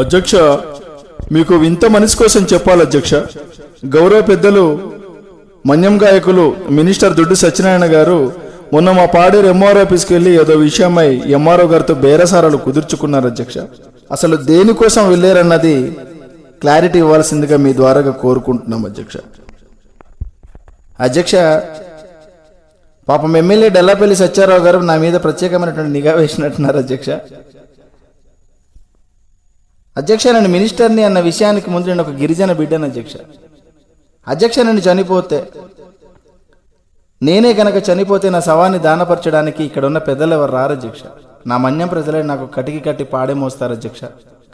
అధ్యక్ష మీకు వింత మనసు కోసం చెప్పాలి అధ్యక్ష. గౌరవ పెద్దలు మన్యం గాయకులు మినిస్టర్ దుడ్డు సత్యనారాయణ గారు మొన్న మా పాడేరు ఎంఆర్ఓ ఆఫీస్కి వెళ్ళి ఏదో విషయమై ఎంఆర్ఓ గారితో బేరసారాలు కుదుర్చుకున్నారు అధ్యక్ష. అసలు దేనికోసం వెళ్ళారన్నది క్లారిటీ ఇవ్వాల్సిందిగా మీ ద్వారాగా కోరుకుంటున్నాం అధ్యక్ష. అధ్యక్ష పాపం ఎమ్మెల్యే డల్లాపల్లి సత్యారావు గారు నా మీద ప్రత్యేకమైనటువంటి నిఘా వేసినట్టున్నారు అధ్యక్ష. అధ్యక్ష నేను మినిస్టర్ని అన్న విషయానికి ముందు నేను ఒక గిరిజన బిడ్డను అధ్యక్ష. అధ్యక్ష నేను చనిపోతే నేనే కనుక చనిపోతే నా శవాన్ని దానపరచడానికి ఇక్కడ ఉన్న పెద్దలు ఎవరు రారు అధ్యక్ష. నా మన్యం ప్రజలే నాకు కటికి కట్టి పాడే మోస్తారు అధ్యక్ష.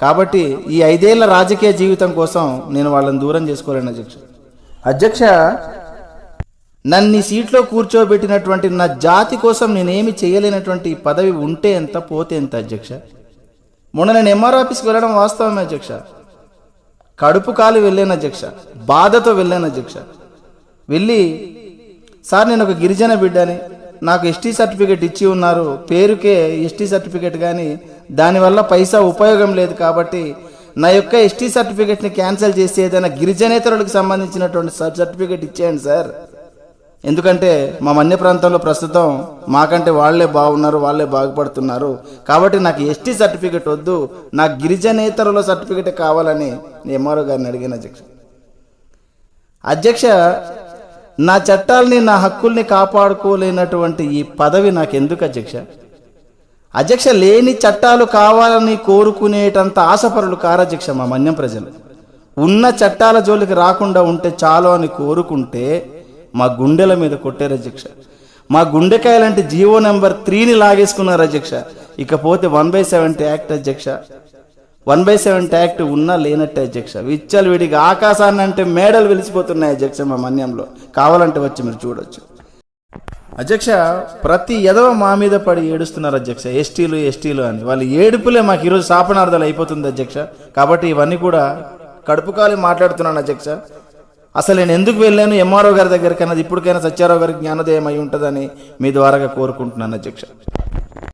కాబట్టి ఈ ఐదేళ్ళ రాజకీయ జీవితం కోసం నేను వాళ్ళని దూరం చేసుకోలేను అధ్యక్ష. అధ్యక్ష నన్ను సీట్లో కూర్చోబెట్టినటువంటి నా జాతి కోసం నేనేమి చేయలేనటువంటి పదవి ఉంటే ఎంత పోతే ఎంత అధ్యక్ష? మొన్న నేను ఎంఆర్ ఆఫీస్కి వెళ్ళడం వాస్తవమే అధ్యక్ష. కడుపు కాలు వెళ్ళాను అధ్యక్ష? బాధతో వెళ్ళాను అధ్యక్ష? వెళ్ళి సార్ నేను ఒక గిరిజన బిడ్డని. నాకు ఎస్టీ సర్టిఫికేట్ ఇచ్చి ఉన్నారు. పేరుకే ఎస్టీ సర్టిఫికేట్ కానీ దానివల్ల పైసా ఉపయోగం లేదు కాబట్టి నా యొక్క ఎస్టీ సర్టిఫికేట్ని క్యాన్సిల్ చేసి ఏదైనా గిరిజనేతరులకు సంబంధించినటువంటి సర్టిఫికేట్ ఇచ్చేయండి సార్. ఎందుకంటే మా మన్య ప్రాంతంలో ప్రస్తుతం మాకంటే వాళ్ళే బాగున్నారు వాళ్ళే బాగుపడుతున్నారు. కాబట్టి నాకు ఎస్టీ సర్టిఫికేట్ వద్దు నాకు గిరిజనేతరుల సర్టిఫికేట్ కావాలని నేను ఎంఆర్ఓ గారిని అడిగిన అధ్యక్ష. అధ్యక్ష నా చట్టాలని నా హక్కుల్ని కాపాడుకోలేనటువంటి ఈ పదవి నాకు ఎందుకు అధ్యక్ష? అధ్యక్ష లేని చట్టాలు కావాలని కోరుకునేటంత ఆశపరులు కారధ్యక్ష మా మన్యం ప్రజలు. ఉన్న చట్టాల జోలికి రాకుండా ఉంటే చాలు అని కోరుకుంటే మా గుండెల మీద కొట్టారు అధ్యక్ష మా గుండెకాయ లాంటి జీవో నెంబర్ త్రీని లాగేసుకున్నారు అధ్యక్ష ఇకపోతే వన్ బై సెవెంటీ యాక్ట్ అధ్యక్ష వన్ బై సెవెంటీ యాక్ట్ ఉన్నా లేనట్టే అధ్యక్ష విచ్చలు విడిగా ఆకాశాన్ని అంటే మేడలు వెలిసిపోతున్నాయి అధ్యక్ష మా మన్యంలో. కావాలంటే వచ్చి మీరు చూడొచ్చు. అధ్యక్ష ప్రతి ఎదవ మా మీద పడి ఏడుస్తున్నారు అధ్యక్ష ఎస్టీలు ఎస్టీలు అని. వాళ్ళు ఏడుపులే మాకు ఈరోజు శాపనార్థాలు అయిపోతుంది అధ్యక్ష కాబట్టి ఇవన్నీ కూడా కడుపు కాలి మాట్లాడుతున్నాను అధ్యక్ష అసలు నేను ఎందుకు వెళ్ళాను? ఎంఆర్ఓ గారి దగ్గరికి అన్నది ఇప్పటికైనా సత్యారావు గారికి జ్ఞానోదయం అయి ఉంటుందని మీ ద్వారాగా కోరుకుంటున్నాను అధ్యక్ష.